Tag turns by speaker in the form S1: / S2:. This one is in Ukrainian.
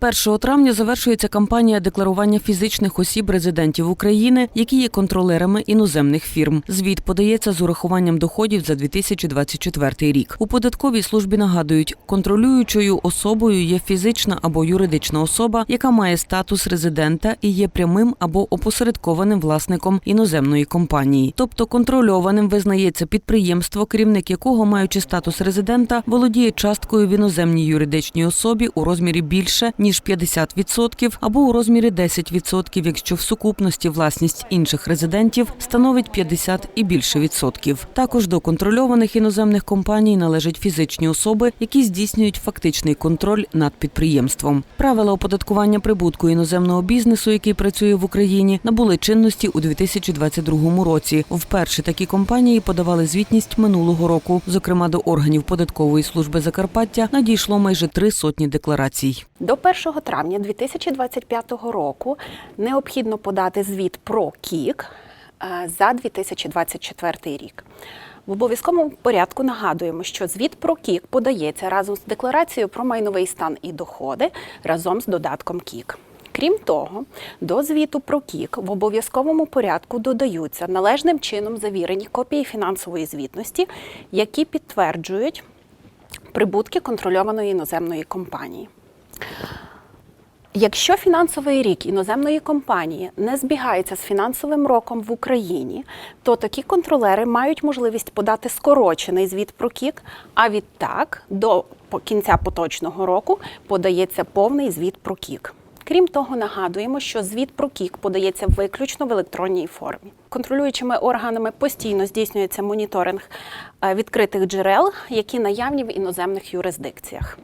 S1: 1 травня завершується кампанія декларування фізичних осіб резидентів України, які є контролерами іноземних фірм. Звіт подається з урахуванням доходів за 2024 рік. У податковій службі нагадують, контролюючою особою є фізична або юридична особа, яка має статус резидента і є прямим або опосередкованим власником іноземної компанії. Тобто контрольованим визнається підприємство, керівник якого, маючи статус резидента, володіє часткою в іноземній юридичній особі у розмірі більше ніж 50% або у розмірі 10%, якщо в сукупності власність інших резидентів становить 50 і більше відсотків. Також до контрольованих іноземних компаній належать фізичні особи, які здійснюють фактичний контроль над підприємством. Правила оподаткування прибутку іноземного бізнесу, який працює в Україні, набули чинності у 2022 році. Вперше такі компанії подавали звітність минулого року. Зокрема, до органів податкової служби Закарпаття надійшло майже три сотні декларацій.
S2: До 1 травня 2025 року необхідно подати звіт про КІК е, за 2024 рік. В обов'язковому порядку нагадуємо, що звіт про КІК подається разом з декларацією про майновий стан і доходи разом з додатком КІК. Крім того, до звіту про КІК в обов'язковому порядку додаються належним чином завірені копії фінансової звітності, які підтверджують прибутки контрольованої іноземної компанії. Якщо фінансовий рік іноземної компанії не збігається з фінансовим роком в Україні, то такі контролери мають можливість подати скорочений звіт про КІК, а відтак до кінця поточного року подається повний звіт про КІК. Крім того, нагадуємо, що звіт про КІК подається виключно в електронній формі. Контролюючими органами постійно здійснюється моніторинг е, відкритих джерел, які наявні в іноземних юрисдикціях.